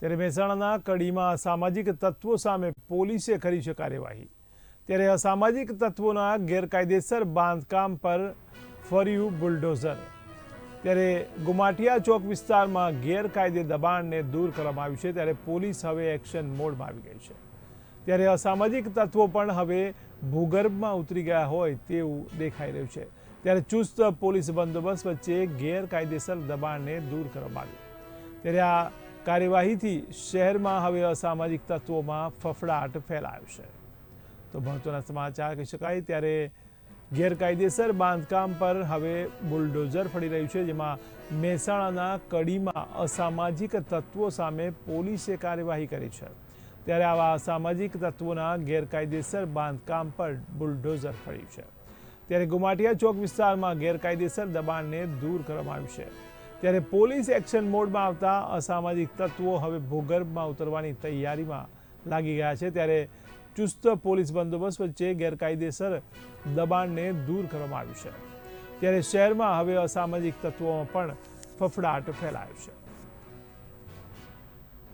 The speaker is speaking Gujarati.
ત્યારે મહેસાણાના કડીમાં અસામાજિક તત્વો સામે પોલીસે કરી છે કાર્યવાહી. ત્યારે અસામાજિક તત્વોના ગેરકાયદેસર બાંધકામ પર ફર્યું બુલડોઝર. ત્યારે ગુમાટિયા ચોક વિસ્તારમાં ગેરકાયદે દબાણને દૂર કરવામાં આવ્યું છે, ત્યારે પોલીસ હવે એક્શન મોડમાં આવી ગઈ છે. ત્યારે અસામાજિક તત્વો પણ હવે ભૂગર્ભમાં ઉતરી ગયા હોય તેવું દેખાઈ રહ્યું છે. ત્યારે ચુસ્ત પોલીસ બંદોબસ્ત વચ્ચે ગેરકાયદેસર દબાણને દૂર કરવામાં આવ્યું. ત્યારે આ કાર્યવાહીથી શહેરમાં હવે અસામાજિક તત્વોમાં ફફડાટ ફેલાયો છે. તો મહત્વના સમાચાર કહી શકાય, ત્યારે ગેરકાયદેસર બાંધકામ પર હવે બુલડોઝર ફરી રહ્યું છે, જેમાં મહેસાણાના કડીમાં અસામાજિક તત્વો સામે પોલીસે કાર્યવાહી કરી છે. ત્યારે આવા અસામાજિક તત્વોના ગેરકાયદેસર બાંધકામ પર બુલડોઝર ફર્યું છે. ત્યારે ગુમાટિયા ચોક વિસ્તારમાં ગેરકાયદેસર દબાણને દૂર કરવામાં આવ્યું છે. ત્યારે પોલીસ એક્શન મોડમાં આવતા અસામાજિક તત્વો હવે ભૂગર્ભમાં ઉતરવાની તૈયારીમાં લાગી ગયા છે. ત્યારે ચુસ્ત પોલીસ બંદોબસ્ત વચ્ચે ગેરકાયદેસર દબાણને દૂર કરવામાં આવ્યું છે. ત્યારે શહેરમાં હવે અસામાજિક તત્વોમાં પણ ફફડાટ ફેલાયો છે.